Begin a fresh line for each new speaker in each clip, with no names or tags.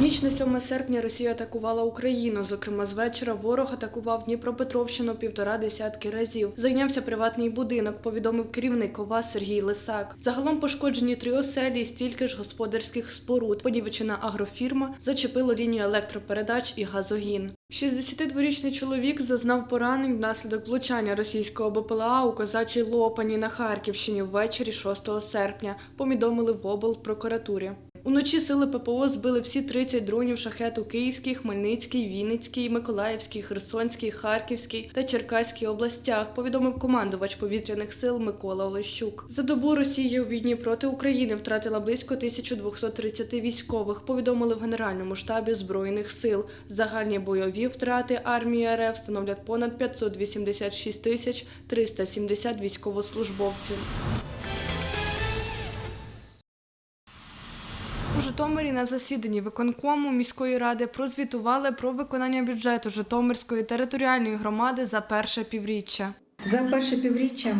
ніч на 7 серпня Росія атакувала Україну. Зокрема, з вечора ворог атакував Дніпропетровщину півтора десятки разів. Зайнявся приватний будинок, повідомив керівник ОВА Сергій Лисак. Загалом пошкоджені три оселі, і стільки ж господарських споруд. Понівечена агрофірма зачепило лінію електропередач і газогін. 62-річний чоловік зазнав поранень внаслідок влучання російського БПЛА у козачій Лопані на Харківщині ввечері 6 серпня. Повідомили в облпрокуратурі. Уночі сили ППО збили всі 30 дронів шахет у Київській, Хмельницькій, Вінницькій, Миколаївській, Херсонській, Харківській та Черкаській областях, повідомив командувач повітряних сил Микола Олещук. За добу Росія у війні проти України втратила близько 1230 військових, повідомили в Генеральному штабі Збройних сил. Загальні бойові втрати армії РФ становлять понад 586 тисяч 370 військовослужбовців. Житомирі на засіданні виконкому міської ради прозвітували про виконання бюджету Житомирської територіальної громади за перше півріччя.
За перше півріччя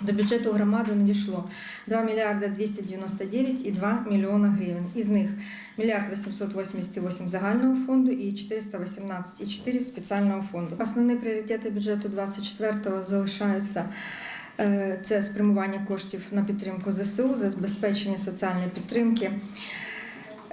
до бюджету громади надійшло 2 мільярда 299,2 мільйона гривень. Із них мільярд 888 загального фонду і 418,4 спеціального фонду. Основні пріоритети бюджету 24-го залишаються це спрямування коштів на підтримку ЗСУ, за забезпечення соціальної підтримки,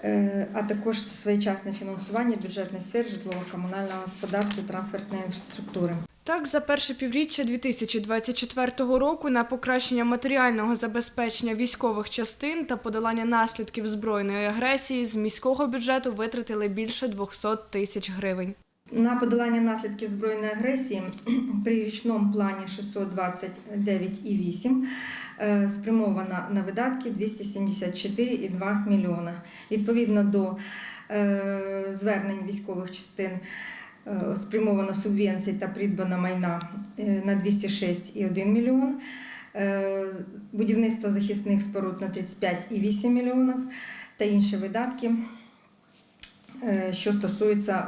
е, а також своєчасне фінансування бюджетної сфери житлово-комунального господарства і трансфертної інфраструктури.
Так, за перше півріччя 2024 року на покращення матеріального забезпечення військових частин та подолання наслідків збройної агресії з міського бюджету витратили більше 200 тисяч гривень.
На подолання наслідків збройної агресії при річному плані 629,8 е, спрямовано на видатки 274,2 мільйона. Відповідно до е, звернень військових частин е, спрямовано субвенцій та придбано майна на 206,1 мільйон. Будівництво захисних споруд на 35,8 мільйонів та інші видатки, що стосуються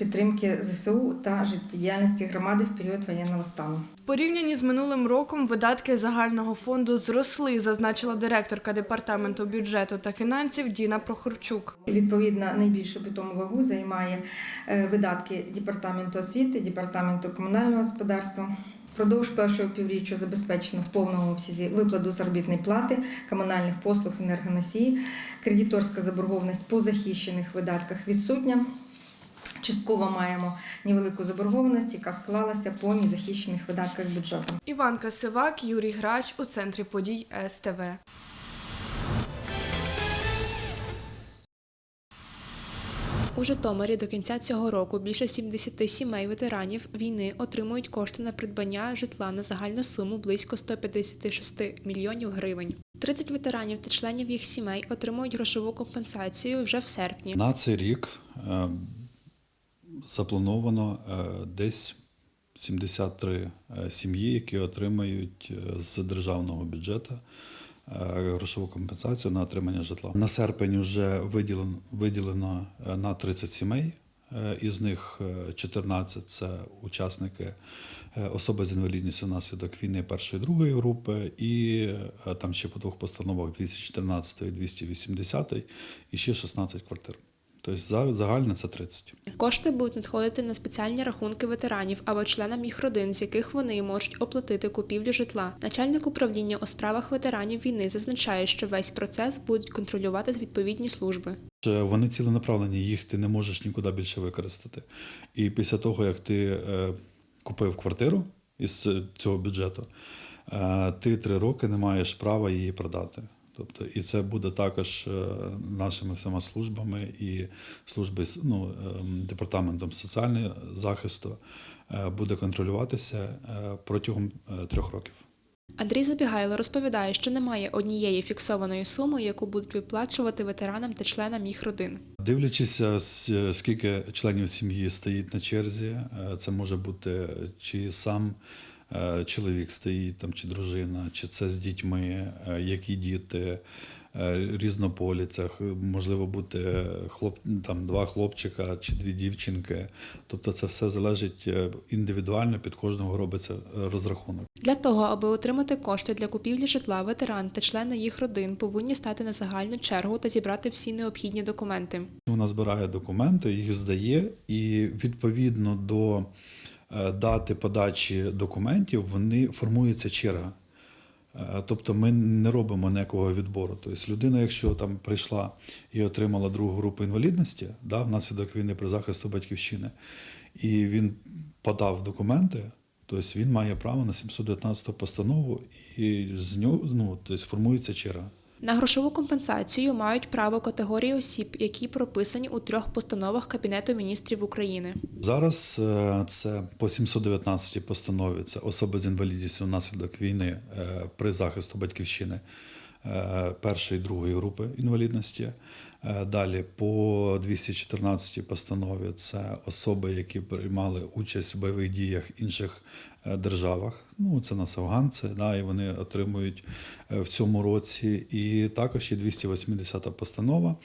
підтримки ЗСУ та життєдіяльності громади в період воєнного стану.
В порівнянні з минулим роком видатки загального фонду зросли, зазначила директорка департаменту бюджету та фінансів Діна Прохорчук.
Відповідно, найбільшу питому вагу займає е, видатки департаменту освіти, департаменту комунального господарства. Продовж першого півріччя забезпечено в повному обсязі виплату заробітної плати, комунальних послуг, енергоносії, кредиторська заборгованість по захищених видатках відсутня. Частково маємо невелику заборгованість, яка склалася по незахищених видатках бюджету.
Іванка Сивак, Юрій Грач у центрі подій СТВ.
У Житомирі до кінця цього року більше 70 сімей ветеранів війни отримують кошти на придбання житла на загальну суму близько 156 мільйонів гривень. 30 ветеранів та членів їх сімей отримують грошову компенсацію вже в серпні.
На цей рік е, заплановано е, десь 73 е, сім'ї, які отримають е, з державного бюджету грошову компенсацію на отримання житла. На серпень вже виділено, виділено на 30 сімей. Із них е, 14 – це учасники особи з інвалідністю внаслідок війни першої другої групи, і там ще по двох постановах 214 і 280, і ще 16 квартир. Тобто за- загально це 30.
Кошти будуть надходити на спеціальні рахунки ветеранів або членам їх родин, з яких вони можуть оплатити купівлю житла. Начальник управління у справах ветеранів війни зазначає, що весь процес будуть контролювати відповідні служби.
Вони ціленаправлені, їх ти не можеш нікуди більше використати. І після того, як ти е, купив квартиру із цього бюджету, е, ти три роки не маєш права її продати. Тобто, і це буде також е, нашими всіма службами і служби ну, ем, департаментом соціального захисту е, буде контролюватися е, протягом трьох років.
Андрій Забігайло розповідає, що немає однієї фіксованої суми, яку будуть виплачувати ветеранам та членам їх родин.
Дивлячись, скільки членів сім'ї стоїть на черзі, це може бути чи сам чоловік стоїть, там, чи дружина, чи це з дітьми, е, які діти, е, різнополіцях, можливо бути хлоп, там, два хлопчика чи дві дівчинки. Тобто це все залежить е, індивідуально, під кожного робиться е, розрахунок.
Для того, аби отримати кошти для купівлі житла, ветеран та члени їх родин повинні стати на загальну чергу та зібрати всі необхідні документи.
Вона збирає документи, їх здає, і відповідно до е, дати подачі документів вони формується черга. Е, Тобто ми не робимо ніякого відбору. Тобто людина, якщо там прийшла і отримала другу групу інвалідності, да, внаслідок війни при захисту батьківщини, і він подав документи, тобто він має право на 719 постанову, і з нього ну, тобто формується черга.
На грошову компенсацію мають право категорії осіб, які прописані у трьох постановах Кабінету міністрів України.
Зараз е, це по 719 постанові. Це особи з інвалідністю внаслідок війни е, при захисту батьківщини е, першої і другої групи інвалідності. Е, Далі по 214 постанові це особи, які приймали участь в бойових діях інших е, державах. Ну це нас афганці, да, і вони отримують е, в цьому році. І також є 280 постанова.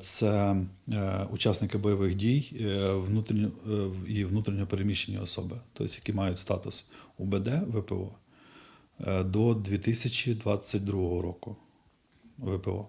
Це учасники бойових дій внутрішньо е, і внутрішньо переміщені особи, тобто які мають статус УБД ВПО до 2022 року. ВПО.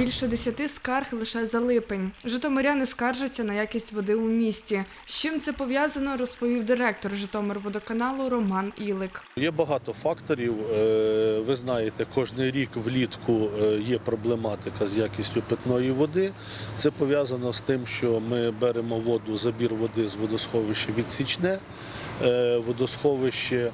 Більше десяти скарг лише за липень. Житомиряни скаржаться на якість води у місті. З чим це пов'язано, розповів директор Житомирводоканалу Роман Ілик.
Є багато факторів. Е, Ви знаєте, кожен рік влітку е, є проблематика з якістю питної води. Це пов'язано з тим, що ми беремо воду, забір води з водосховища відсічне. Е, Водосховище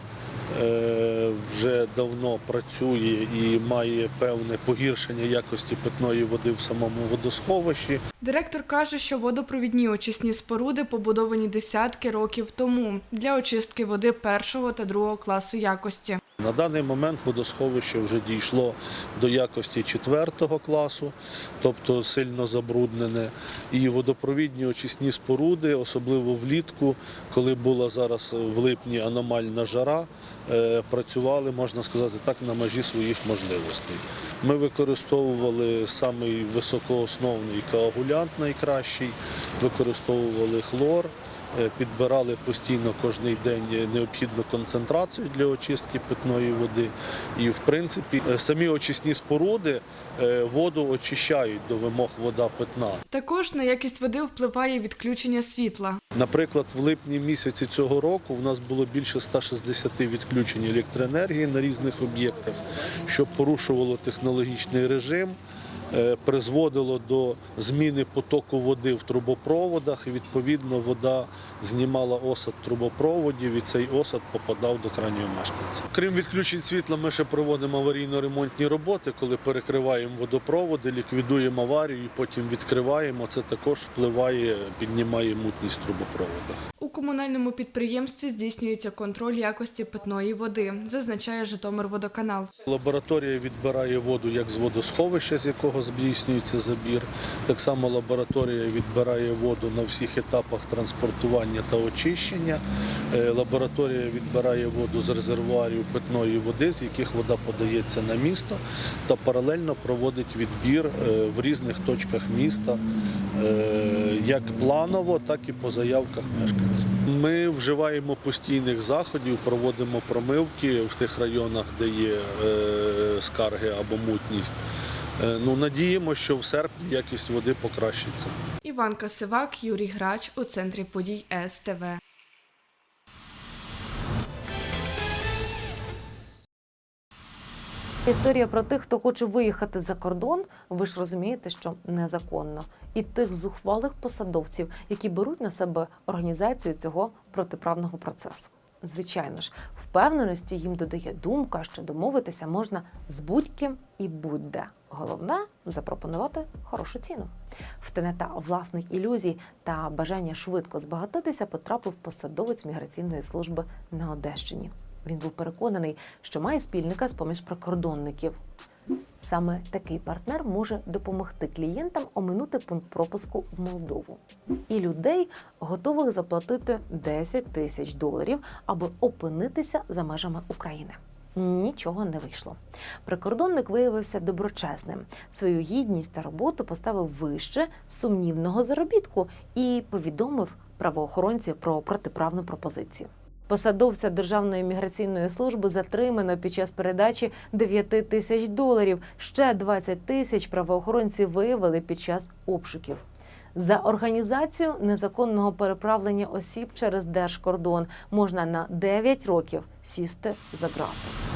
вже давно працює і має певне погіршення якості питної води в самому водосховищі.
Директор каже, що водопровідні очисні споруди побудовані десятки років тому для очистки води першого та другого класу якості.
На даний момент водосховище вже дійшло до якості четвертого класу, тобто сильно забруднене. І водопровідні очисні споруди, особливо влітку, коли була зараз в липні аномальна жара, е, працювали, можна сказати так, на межі своїх можливостей. Ми використовували самий високоосновний коагулянт найкращий, використовували хлор. Е, Підбирали постійно кожен день необхідну концентрацію для очистки питної води. І, в принципі, е, самі очисні споруди е, воду очищають до вимог вода питна.
Також на якість води впливає відключення світла.
Наприклад, в липні місяці цього року в нас було більше 160 відключень електроенергії на різних об'єктах, що порушувало технологічний режим. Е, Призводило до зміни потоку води в трубопроводах, і відповідно вода знімала осад трубопроводів, і цей осад попадав до крайнього мешканця. Крім відключень світла, ми ще проводимо аварійно-ремонтні роботи, коли перекриваємо водопроводи, ліквідуємо аварію, і потім відкриваємо. Це також впливає, піднімає мутність в трубопроводах.
У комунальному підприємстві здійснюється контроль якості питної води, зазначає Житомирводоканал.
Лабораторія відбирає воду як з водосховища, з якого здійснюється забір. Так само лабораторія відбирає воду на всіх етапах транспортування та очищення. Е, Лабораторія відбирає воду з резервуарів питної води, з яких вода подається на місто, та паралельно проводить відбір е, в різних точках міста, е, як планово, так і по заявках мешканців. Ми вживаємо постійних заходів, проводимо промивки в тих районах, де є скарги або мутність. Е, Ну, надіємося, що в серпні якість води покращиться.
Іванка Сивак, Юрій Грач у центрі подій СТВ.
Історія про тих, хто хоче виїхати за кордон, ви ж розумієте, що незаконно, і тих зухвалих посадовців, які беруть на себе організацію цього протиправного процесу. Звичайно ж, впевненості їм додає думка, що домовитися можна з будь-ким і будь-де. Головне запропонувати хорошу ціну. В тенета власних ілюзій та бажання швидко збагатитися потрапив посадовець міграційної служби на Одещині. Він був переконаний, що має спільника з поміж прикордонників. Саме такий партнер може допомогти клієнтам оминути пункт пропуску в Молдову. І людей готових заплатити 10 тисяч доларів, аби опинитися за межами України. Нічого не вийшло. Прикордонник виявився доброчесним. Свою гідність та роботу поставив вище сумнівного заробітку і повідомив правоохоронців про протиправну пропозицію. Посадовця Державної міграційної служби затримано під час передачі 9 тисяч доларів. Ще 20 тисяч правоохоронці виявили під час обшуків. За організацію незаконного переправлення осіб через держкордон можна на 9 років сісти за ґрати.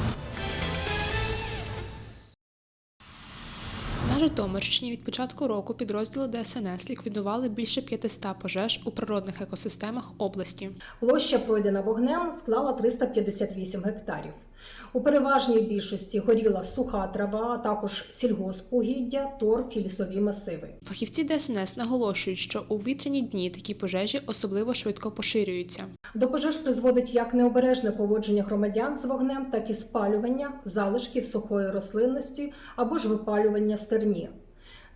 Житомирщині від початку року підрозділи ДСНС ліквідували більше 500 пожеж у природних екосистемах області.
Площа пройдена вогнем склала 358 гектарів. У переважній більшості горіла суха трава, а також сільгоспугіддя, торф і лісові масиви.
Фахівці ДСНС наголошують, що у вітряні дні такі пожежі особливо швидко поширюються.
До пожеж призводить як необережне поводження громадян з вогнем, так і спалювання залишків сухої рослинності або ж випалювання стерні.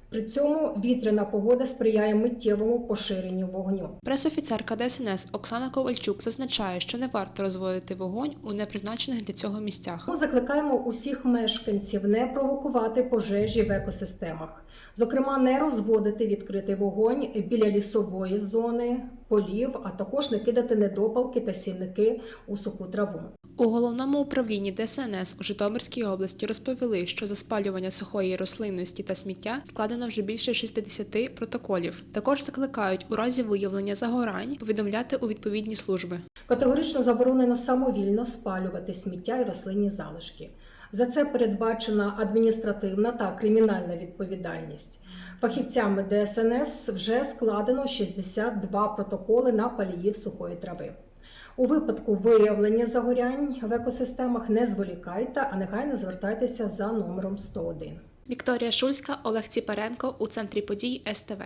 При цьому вітряна погода сприяє миттєвому поширенню вогню.
Пресофіцерка ДСНС Оксана Ковальчук зазначає, що не варто розводити вогонь у непризначених для цього місцях.
Ми закликаємо усіх мешканців не провокувати пожежі в екосистемах, зокрема, не розводити відкритий вогонь біля лісової зони, полів, а також не кидати недопалки та сільники у суху траву.
У головному управлінні ДСНС у Житомирській області розповіли, що за спалювання сухої рослинності та сміття складено вже більше 60 протоколів. Також закликають у разі виявлення загорань повідомляти у відповідні служби.
Категорично заборонено самовільно спалювати сміття і рослинні залишки. За це передбачена адміністративна та кримінальна відповідальність. Фахівцями ДСНС вже складено 62 протоколи на паліїв сухої трави. У випадку виявлення загорянь в екосистемах не зволікайте, а негайно звертайтеся за номером 101.
Вікторія Шульська, Олег Ціпаренко у центрі подій СТВ.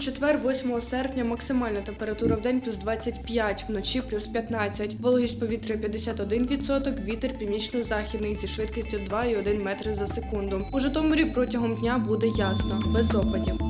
Четвер, 8 серпня, максимальна температура в день плюс 25, вночі плюс 15. Вологість повітря 51%, вітер північно-західний зі швидкістю 2,1 метри за секунду. У Житомирі протягом дня буде ясно, без опадів.